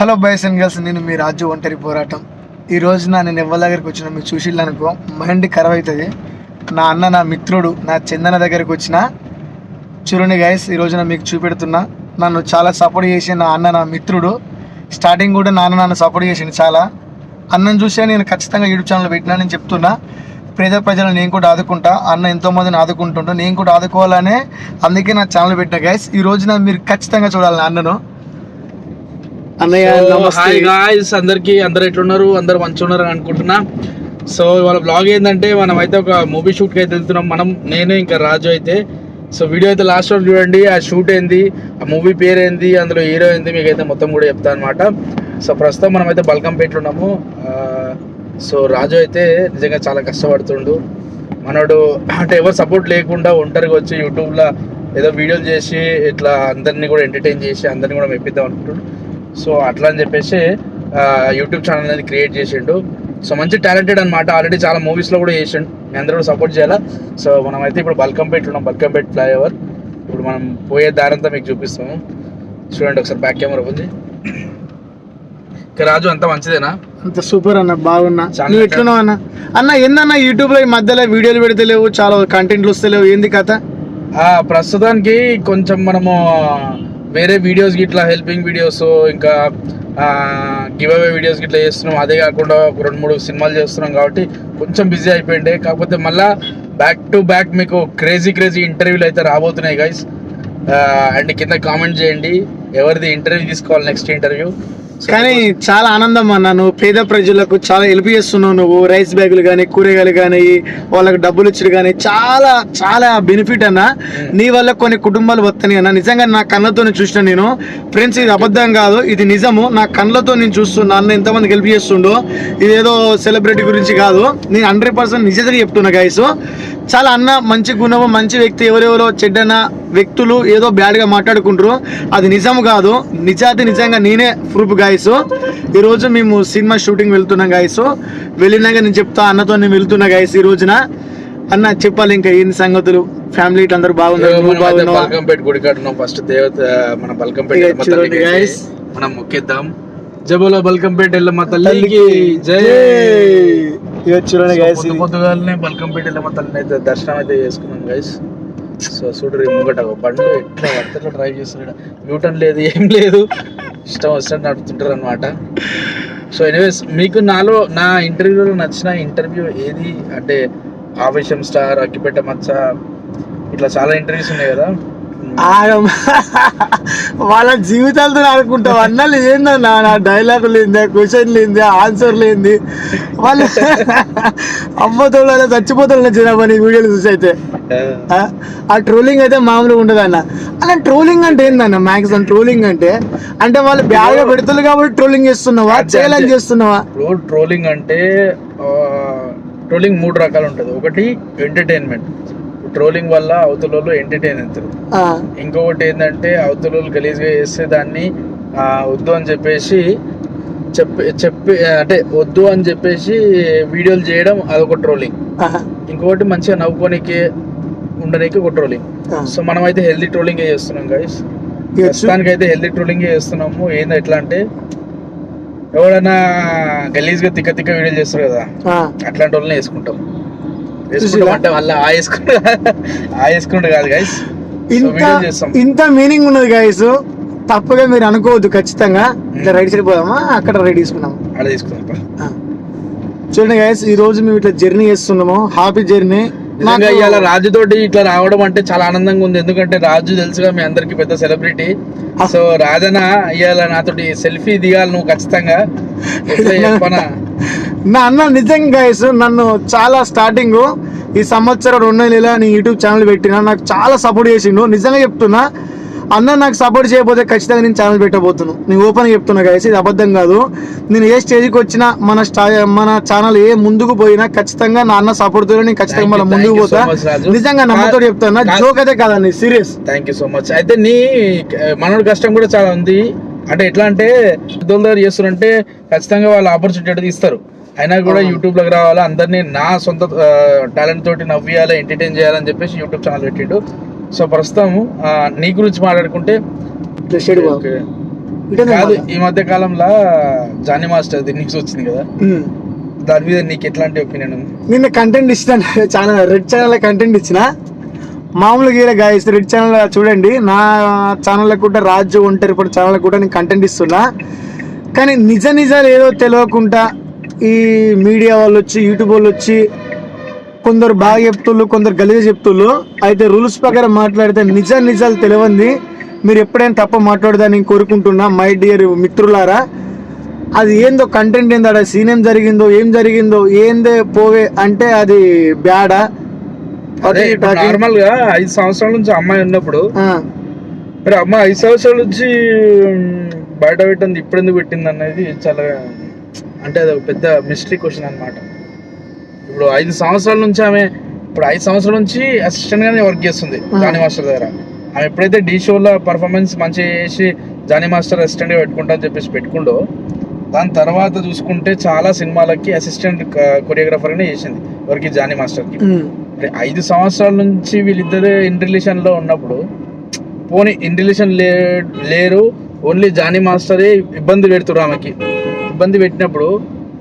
Hello boys and girls నేను మీ రాజు ఒంటరి పోరాటం. ఈ రోజున నేను ఎవరి దగ్గరికి వచ్చిన మీరు చూసిల్లనుకో మైండ్ ఖరాబ్ అవుతుంది నా అన్న నా మిత్రుడు నా చందన దగ్గరికి వచ్చిన చూడండి గైస్ ఈ రోజున మీకు చూపెడుతున్నా నన్ను చాలా సపోర్ట్ చేసి నా అన్న నా మిత్రుడు స్టార్టింగ్ కూడా నాన్న నన్ను సపోర్ట్ చేసిండు చాలా. అన్నను చూసే నేను ఖచ్చితంగా యూట్యూబ్ ఛానల్ పెట్టినానని చెప్తున్నా. పేద ప్రజలను నేను కూడా ఆదుకుంటా అన్న ఎంతోమందిని ఆదుకుంటుంటా నేను కూడా ఆదుకోవాలనే అందుకే నా ఛానల్ పెట్టిన గైస్ ఈ రోజున మీరు ఖచ్చితంగా చూడాలి నా అన్నను. అన్నయ్య నమస్తే. హాయ్ గాయ్స్ అందరికి అందరు ఎట్లున్నారు? అందరు మంచిగా ఉన్నారు అని అనుకుంటున్నా. సో ఇవాళ బ్లాగ్ ఏంటంటే మనం అయితే ఒక మూవీ షూట్కి అయితే వెళ్తున్నాం. మనం నేను ఇంకా రాజు అయితే. సో వీడియో అయితే లాస్ట్ వరకు చూడండి ఆ షూట్ ఏంది ఆ మూవీ పేరు ఏంది అందులో హీరో ఏంది మీకు అయితే మొత్తం కూడా చెప్తా అనమాట సో ప్రస్తుతం మనం అయితే బల్కంపేటలో ఉన్నాము. ఆ, సో రాజు అయితే నిజంగా చాలా కష్టపడుతుండు. మనోడు అంటే ఎవరు సపోర్ట్ లేకుండా ఒంటరిగా వచ్చి యూట్యూబ్లో ఏదో వీడియోలు చేసి ఇట్లా అందరినీ కూడా ఎంటర్టైన్ చేసి అందరినీ కూడా మెప్పిద్దాం అనుకుంటున్నాడు సో అట్లా అని చెప్పేసి యూట్యూబ్ ఛానల్ అనేది క్రియేట్ చేసిండు. సో మంచి టాలెంటెడ్ అనమాట ఆల్రెడీ చాలా మూవీస్లో కూడా చేసిండు. మీ అందరూ కూడా సపోర్ట్ చేయాలా? సో మనం అయితే ఇప్పుడు బల్కంపేట ఉన్నాం. బల్కంపేట ఫ్లైఓవర్ ఇప్పుడు మనం పోయే దారంతా మీకు చూపిస్తాము. చూడండి ఒకసారి బ్యాక్ కెమెరా ఉంది. ఇక రాజు అంతా మంచిదేనా? అంత సూపర్ అన్న బాగున్నా. నువ్వు ఎట్లున్నావు అన్న? అన్న ఏందన్న యూట్యూబ్లో ఈ మధ్యలో వీడియోలు పెడతలేవు చాలా కంటెంట్లు వస్తలేవు ఏంది కథ? ప్రస్తుతానికి కొంచెం మనము వేరే వీడియోస్ గిట్లా హెల్పింగ్ వీడియోస్ ఇంకా గివ్ అవే వీడియోస్ గిట్లా చేస్తున్నాం. అదే కాకుండా ఒక రెండు మూడు సినిమాలు చేస్తున్నాం కాబట్టి కొంచెం బిజీ అయిపోయింది కాకపోతే మళ్ళా బ్యాక్ టు బ్యాక్ మీకు క్రేజీ క్రేజీ ఇంటర్వ్యూలు అయితే రాబోతున్నాయి గైస్ అండ్ కింద కామెంట్ చేయండి. ఎవరిది ఇంటర్వ్యూ తీసుకోవాలి నెక్స్ట్ ఇంటర్వ్యూ కానీ చాలా ఆనందం అన్న నువ్వు పేద ప్రజలకు చాలా హెల్ప్ చేస్తున్నావు నువ్వు. రైస్ బ్యాగులు కానీ కూరగాయలు కానీ వాళ్ళకి డబ్బులు ఇచ్చుడు కానీ చాలా చాలా బెనిఫిట్ అన్న. నీ వల్ల కొన్ని కుటుంబాలు వస్తాయి అన్న. నిజంగా నా కళ్ళతో చూసిన నేను ఫ్రెండ్స్ ఇది అబద్ధం కాదు ఇది నిజము. నా కళ్ళతో నేను చూస్తున్నా అన్న ఎంతమంది హెల్ప్ చేస్తుండో. ఇదేదో సెలబ్రిటీ గురించి కాదు. నేను హండ్రెడ్ పర్సెంట్ నిజంగా చెప్తున్నా గైస్ చాలా అన్న మంచి గుణము మంచి వ్యక్తి ఎవరెవరో చెడ్డన వ్యక్తులు ఏదో బ్యాడ్గా మాట్లాడుకుంటారు. అది నిజం కాదు. నిజాతి నిజంగా నేనే ప్రూఫ్ గాయస్ ఈరోజు మేము సినిమా షూటింగ్ వెళ్తున్నాం గాయస్ వెళ్ళినాక నేను చెప్తా అన్నతో నేను వెళ్తున్నా గాయస్ ఈ రోజున. అన్న చెప్పాలి ఇంకా ఏంది సంగతులు? ఫ్యామిలీ అందరూ బాగున్నారు ఫస్ట్ దేవత మన బల్కంపేట guys. మనం మొక్కేద్దాం. జబోలో బల్కంపేట ఎల్లమ్మ తల్లికి జై. చూడండి సో గాయస్ పొద్దు పొద్దుగాలనే బల్కంపేట ఎల్లమ్మ తల్లిని అయితే దర్శనం అయితే చేసుకున్నాం గైస్ సో చూడరు ముంగట బండ్లు ఎట్లా పడితే డ్రైవ్ చేస్తున్నాడు. న్యూటన్ లేదు ఏం లేదు. ఇష్టం వచ్చినట్టు నడుపుతుంటారు అనమాట సో ఎనీవేస్ మీకు నాలో నా ఇంటర్వ్యూలో నచ్చిన ఇంటర్వ్యూ ఏది? అంటే ఆవేశం స్టార్ అగ్గిపెట్ట మచ్చ ఇట్లా చాలా ఇంటర్వ్యూస్ ఉన్నాయి కదా. వాళ్ళ జీవితాలతో ఆడుకుంటావు అన్నలు ఏందన్నా? నా డైలాగ్ లేదే క్వశ్చన్ లేదే ఆన్సర్ లేంది వాళ్ళు అమ్మతోళ్ళు అలా చచ్చిపోతారు చిన్నప్పని వీడియోలు చూసి అయితే. ఆ? ట్రోలింగ్ అయితే మామూలుగా ఉండదు అన్న అలా ట్రోలింగ్ అంటే ఏందన్న? మ్యాక్సిమం ట్రోలింగ్ అంటే అంటే వాళ్ళు బ్యాగ్ పెడుతున్నారు కాబట్టి ట్రోలింగ్ చేస్తున్నావా? చేయాలని. చేస్తున్నావా? ట్రోలింగ్ అంటే ట్రోలింగ్ మూడు రకాలు ఉంటుంది. ఒకటి ఎంటర్టైన్మెంట్ ట్రోలింగ్ వల్ల అవతల వాళ్ళు ఎంటర్టైన్ అవుతారు ఇంకొకటి ఏంటంటే అవతల గలీజ్గా చేస్తే దాన్ని వద్దు అని చెప్పేసి చెప్పి చెప్పి అంటే వద్దు అని చెప్పేసి వీడియోలు చేయడం అదొక ట్రోలింగ్ ఇంకొకటి మంచిగా నవ్వుకోనికి ఉండడానికి ఒక ట్రోలింగ్. సో మనం అయితే హెల్దీ ట్రోలింగ్ చేస్తున్నాం గైస్ ప్రస్తుతానికి అయితే హెల్దీ ట్రోలింగ్ చేస్తున్నాము. ఏంది ఎట్లా అంటే ఎవడైనా గలీజ్గా తిక్క తిక్క వీడియోలు చేస్తారు కదా అట్లాంటి వాళ్ళని వేసుకుంటాం. వేసుకుంటాం? అంటే మళ్ళీ ఆ వేసుకుంటే ఆ వేసుకుంటే కాదు గైస్ ఇంత వీడియో ఇంత మీనింగ్ ఉన్నది గైస్ తప్పుగా మీరు అనుకోవద్దు ఖచ్చితంగా. ఇట్లా రైట్ సైడ్ పోదామా అక్కడ రైట్ తీసుకున్నాము పా. ఆ. చూడండి గైస్ ఈ రోజు మేము ఇట్లా జర్నీ చేస్తున్నాము. హ్యాపీ జర్నీ ఇవాళ రాజు తోటి ఇట్లా రావడం అంటే చాలా ఆనందంగా ఉంది. ఎందుకంటే రాజు తెలుసుగా మీ అందరికి పెద్ద సెలబ్రిటీ. సో రాజన ఇవాళ నాతోటి సెల్ఫీ దిగాలి నువ్వు ఖచ్చితంగా. చెప్పనా? నా అన్న నిజంగా గైస్ నన్ను చాలా స్టార్టింగ్ ఈ సంవత్సరం రెండు నెలల నీ యూట్యూబ్ ఛానల్ పెట్టిన నాకు చాలా సపోర్ట్ చేసిండు. నిజంగా చెప్తున్నా అన్న నాకు సపోర్ట్ చేయకపోతే ఖచ్చితంగా నేను ఛానల్ పెట్టబోతున్నాను నేను ఓపెన్ చెప్తున్నా గైస్ ఇది అబద్ధం కాదు. నేను ఏ స్టేజ్కి వచ్చినా మన స్టా మన ఛానల్ ఏ ముందుకు పోయినా ఖచ్చితంగా నా అన్న సపోర్ట్తో నేను ఖచ్చితంగా మళ్ళీ ముందుకు పోతా. నిజంగా నమ్మతో చెప్తాను జోక్ అయితే కాదండి serious thank you so much అయితే నీ మనోడి కష్టం కూడా చాలా ఉంది. అంటే ఎట్లా అంటే దగ్గర చేస్తున్నారంటే ఖచ్చితంగా వాళ్ళు ఆపర్చునిటీ ఇస్తారు. అయినా కూడా యూట్యూబ్లోకి రావాలా? అందరినీ నా సొంత టాలెంట్ తోటి నవ్వియాలి ఎంటర్టైన్ చేయాలని చెప్పేసి యూట్యూబ్ ఛానల్ పెట్టిండు. సో ప్రస్తుతం నీ గురించి మాట్లాడుకుంటే కాదు. ఈ మధ్య కాలంలో జానీ మాస్టర్ న్యూస్ వచ్చింది కదా. దాని మీద నీకు ఎట్లాంటి ఒపీనియన్ ఉంది? నిన్న కంటెంట్ ఇస్తాను. ఛానల్ రెడ్ ఛానల్ కంటెంట్ ఇచ్చిన. మామూలుగా ఇలా గాయస్ రెడ్ ఛానల్ చూడండి. నా ఛానల్ కూడా రాజు ఒంటరి ఇప్పుడు ఛానల్ కూడా నేను కంటెంట్ ఇస్తున్నా. కానీ నిజ నిజాలు ఏదో తెలియకుండా ఈ మీడియా వాళ్ళు వచ్చి యూట్యూబ్ వాళ్ళు వచ్చి కొందరు బాగా చెప్తుళ్ళు కొందరు గలీజ చెప్తుళ్ళు అయితే రూల్స్ ప్రకారం మాట్లాడితే నిజ నిజాలు తెలియంది మీరు ఎప్పుడైనా తప్ప మాట్లాడదని నేను కోరుకుంటున్నా మై డియర్ మిత్రులారా. అది ఏందో కంటెంట్ ఏందో అక్కడ సీన్ ఏం జరిగిందో ఏం జరిగిందో ఏందే పోవే అంటే అది బ్యాడా? అదే నార్మల్గా ఐదు సంవత్సరాల నుంచి అమ్మాయి ఉన్నప్పుడు మరి అమ్మాయి ఐదు సంవత్సరాల నుంచి బయట పెట్టింది ఇప్పుడు ఎందుకు పెట్టింది అనేది చాలా అంటే అది ఒక పెద్ద మిస్టరీ క్వశ్చన్ అన్నమాట. ఇప్పుడు ఐదు సంవత్సరాల నుంచి ఆమె ఇప్పుడు ఐదు సంవత్సరాల నుంచి అసిస్టెంట్ గానే వర్క్ చేస్తుంది. జానీ మాస్టర్ దగ్గర. ఆమె ఎప్పుడైతే డీ షోలో పర్ఫార్మెన్స్ మంచిగా చేసి జానీ మాస్టర్ అసిస్టెంట్గా పెట్టుకుంటా అని చెప్పేసి పెట్టుకుండో దాని తర్వాత చూసుకుంటే చాలా సినిమాలకి అసిస్టెంట్ కొరియోగ్రాఫర్ గానే చేసింది ఎవరికి జానీ మాస్టర్కి ఐదు సంవత్సరాల నుంచి వీళ్ళిద్దరు ఇన్ రిలేషన్లో ఉన్నప్పుడు పోనీ ఇన్ రిలేషన్ లే లేరు ఓన్లీ జానీ మాస్టరే ఇబ్బంది పెడుతున్నారు ఆమెకి. ఇబ్బంది పెట్టినప్పుడు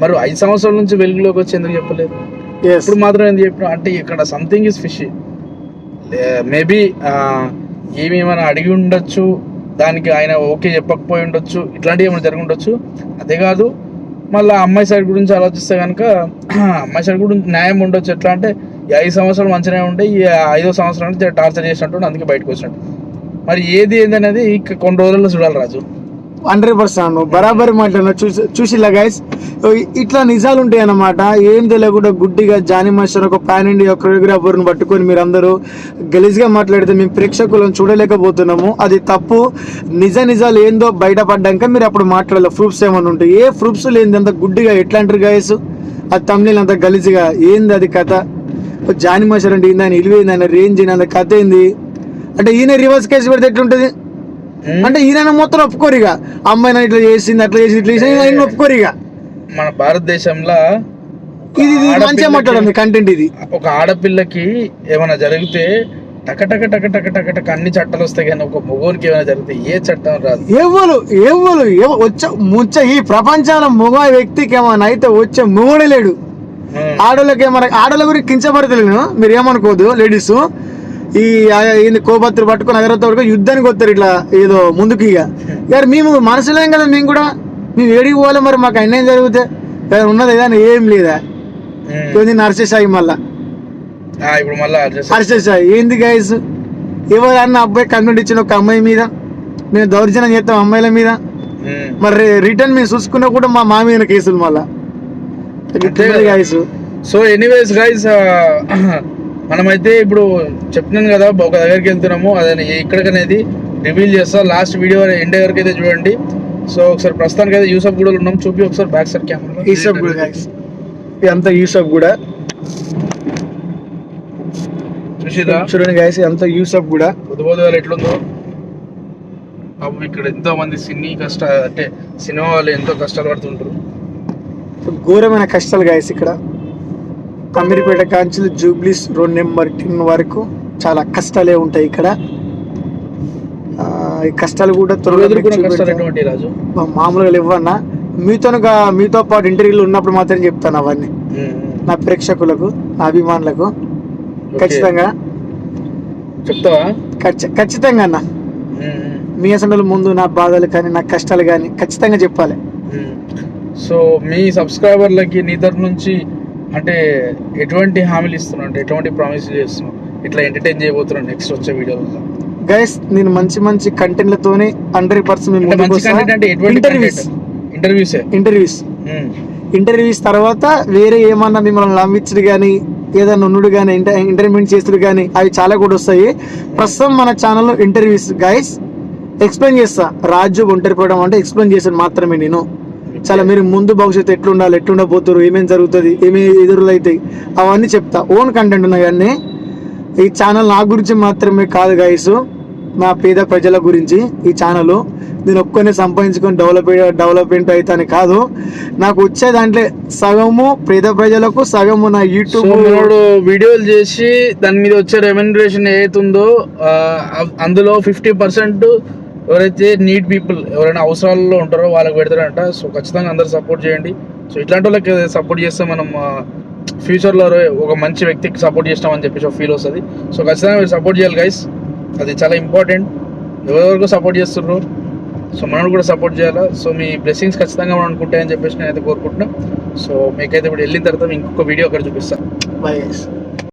మరి ఐదు సంవత్సరాల నుంచి వెలుగులోకి వచ్చి ఎందుకు చెప్పలేదు? ఇప్పుడు మాత్రం ఏం చెప్పిన అంటే ఇక్కడ సంథింగ్ ఇస్ ఫిష్ మేబీ ఏమేమైనా అడిగి ఉండొచ్చు దానికి ఆయన ఓకే చెప్పకపోయి ఉండొచ్చు ఇట్లాంటివి ఏమైనా జరిగి ఉండొచ్చు. అదే కాదు మళ్ళీ అమ్మాయి సైడ్ గురించి ఆలోచిస్తే కనుక అమ్మాయి సైడ్ కూడా న్యాయం ఉండొచ్చు. ఎట్లా అంటే ఈ ఐదు సంవత్సరాలు మంచిగానే ఉంటే ఈ ఐదో సంవత్సరానికి టార్చర్ చేసినట్టు అందుకే బయటకు వచ్చినట్టు. మరి ఏది ఏంది అనేది కొన్ని రోజుల్లో చూడాలి రాజు. హండ్రెడ్ పర్సెంట్ బరాబరి మాట్లాడిన చూసి చూసిలా గైస్ ఇట్లా నిజాలు ఉంటాయి అన్నమాట ఏం తెలియకుండా గుడ్డిగా జానీ మాస్టర్ ఒక పాన్ ఇండియా కొరియోగ్రాఫర్ని పట్టుకొని మీరు అందరూ గలీజ్గా మాట్లాడితే మేము ప్రేక్షకులను చూడలేకపోతున్నాము. అది తప్పు. నిజ నిజాలు ఏందో బయటపడ్డాక మీరు అప్పుడు మాట్లాడాలి. ప్రూఫ్స్ ఏమైనా ఉంటాయి ఏ ప్రూఫ్స్ లేని అంత గుడ్డిగా ఎట్లా అంటారు గైస్ ఆ తమిళ అంత గలీజ్గా. ఏంది అది కథ? జానీ మాస్టర్ అంటే ఏంది ఆయన? ఇలివేంది ఆయన? రేంజ్ ఏంది? అంత కథ ఏంది? అంటే ఈయన రివర్స్ కేసు పెడితే ఎట్లుంటుంది? అంటే ఈయన మొత్తం ఒప్పుకోరు ఇక. అమ్మాయిని ఇట్లా చేసింది అట్లా చేసింది ఇట్లా చేసింది ఆయన ఒప్పుకోరు ఇక. మన భారతదేశంలో ఇది మంచిగా మాట్లాడండి కంటెంట్ ఇది. ఒక ఆడపిల్లకి ఏమైనా జరిగితే టక టక టక టక టక టక అన్ని చట్టాలు వస్తాయి కానీ ఒక మగోనికి ఏమైనా జరిగితే ఏ చట్టం రాదు. ఎవరు ఎవరు ఎవ- వచ్చే ముచ్చ ఈ ప్రపంచంలో మగ వ్యక్తికి ఏమైనా అయితే వచ్చే మొగడే లేడు. ఉమ్. ఆడోళ్ళకి ఏమైనా ఆడోళ్ళ గురించి కించపడతలేను మీరు ఏమనుకోదు లేడీస్ ఈ ఆ- ఈయన కోపత్తులు పట్టుకొని యుద్ధానికి వస్తారు ఇట్లా ఏదో ముందుకు ఇక. యారు మేము మనసులేం కదా మేము కూడా. మేము ఏడికి పోవాలి మరి మాకు అన్యాయం జరిగితే. ఉన్నది ఏదైనా ఏం లేదా. కొన్ని నరసేసాయి మళ్ళా? ఇప్పుడు మళ్ళా హర్ష ఏంది గైస్ ఎవరన్నా అబ్బాయి కంప్లైంట్ ఇచ్చిన ఒక అమ్మాయి మీద? మేము దౌర్జన్యం చేస్తాం అమ్మాయిల మీద. మరి రిటర్న్ మేము చూసుకున్నా కూడా మా మా మీద కేసులు మళ్ళా. గైస్ సో ఎనీవేస్ గైస్ మనమైతే ఇప్పుడు చెప్తున్నాను కదా ఒక దగ్గరికి వెళ్తున్నాము అదే ఎక్కడికనేది రివీల్ చేస్తా. లాస్ట్ వీడియో ఎండ్ వరకు అయితే చూడండి. సో ఒకసారి ప్రస్తుతానికి అయితే యూసఫ్ కూడా ఉన్నాం. చూపి ఒకసారి బ్యాక్ సైడ్ కెమెరా కూడా గైస్ ఇదంతా యూసఫ్ కూడా చూసిరా? చూడండి గైస్ ఇదంతా యూసఫ్ కూడా బుధ బుధవారం ఎట్లుందో. పాపం ఇక్కడ ఎంతో మంది సినీ కష్ట అంటే సినిమా వాళ్ళు ఎంతో కష్టాలు పడుతుంటారు. ఘోరమైన కష్టాలు గైస్ ఇక్కడ. అమీర్పేట కాంచెలు జూబ్లీస్ రోడ్ నెంబర్ టెన్ వరకు చాలా కష్టాలే ఉంటాయి ఇక్కడ. ఈ కష్టాలు కూడా త్వరగా మామూలుగా ఇవ్వన్నా మీతోనుగా మీతో పాటు ఇంటర్వ్యూలు ఉన్నప్పుడు మాత్రం చెప్తాను అవన్నీ. నా ప్రేక్షకులకు నా అభిమానులకు. ఖచ్చితంగా. చెప్తావా? ఖచ్చి- ఖచ్చితంగా అన్న. మీ అసలు ముందు నా బాధలు కానీ నా కష్టాలు కానీ ఖచ్చితంగా చెప్పాలి. సో మీ సబ్స్క్రైబర్లకి నీ తరపు నుంచి అంటే ఎటువంటి హామీలు ఇస్తున్నావు? అంటే ఎటువంటి ప్రామిస్ చేస్తున్నావు? ఇట్లా ఎంటర్టైన్ చేయబోతున్నావు నెక్స్ట్ వచ్చే వీడియోలో గైస్ నేను మంచి మంచి కంటెంట్లతోనే హండ్రెడ్ పర్సెంట్ ఇంటర్వ్యూస్ ఇంటర్వ్యూసే ఇంటర్వ్యూస్ ఇంటర్వ్యూస్ తర్వాత వేరే ఏమన్నా మిమ్మల్ని నమ్మించుడు కానీ ఏదైనా ఉన్నుడు కానీ ఇంటర్మీడియట్ చేసుడు కానీ అవి చాలా కూడా వస్తాయి. ప్రస్తుతం మన ఛానల్లో ఇంటర్వ్యూస్ గైస్ ఎక్స్ప్లెయిన్ చేస్తా. రాజు ఒంటరిపోవడం అంటే ఎక్స్ప్లెయిన్ చేసాను మాత్రమే నేను. చాలా మీరు ముందు భవిష్యత్తు ఎట్లుండాలి ఎట్లుండబోతున్నారు ఏమేమి జరుగుతుంది ఏమేమి ఎదురులు అవుతాయి అవన్నీ చెప్తా. ఓన్ కంటెంట్ ఉన్నాయి కానీ ఈ ఛానల్ నా గురించి మాత్రమే కాదు గైస్ నా పేద ప్రజల గురించి ఈ ఛానల్ నేను ఒక్కనే సంపాదించుకొని డెవలప్ డెవలప్మెంట్ అవుతాను కాదు. నాకు వచ్చే దాంట్లో సగము పేద ప్రజలకు సగము నా యూట్యూబ్ వీడియోలు చేసి దాని మీద వచ్చే రెమ్యునరేషన్ ఏతుందో అందులో ఫిఫ్టీ పర్సెంట్ ఎవరైతే నీడ్ పీపుల్ ఎవరైనా అవసరాల్లో ఉంటారో వాళ్ళకి పెడతారంట. సో ఖచ్చితంగా అందరు సపోర్ట్ చేయండి. సో ఇట్లాంటి వాళ్ళకి సపోర్ట్ చేస్తే మనం ఫ్యూచర్లో ఒక మంచి వ్యక్తికి సపోర్ట్ చేసినామని చెప్పేసి ఒక ఫీల్ వస్తుంది. సో ఖచ్చితంగా మీరు సపోర్ట్ చేయాలి గైస్ అది చాలా ఇంపార్టెంట్ ఎవరెవరికో సపోర్ట్ చేస్తుర్రు. సో మనం కూడా సపోర్ట్ చేయాలా? సో మీ బ్లెస్సింగ్స్ ఖచ్చితంగా మనం అనుకుంటాయని చెప్పేసి నేనైతే కోరుకుంటున్నాను సో మీకైతే ఇప్పుడు వెళ్ళిన తర్వాత ఇంకొక వీడియో అక్కడ చూపిస్తాను బై గైస్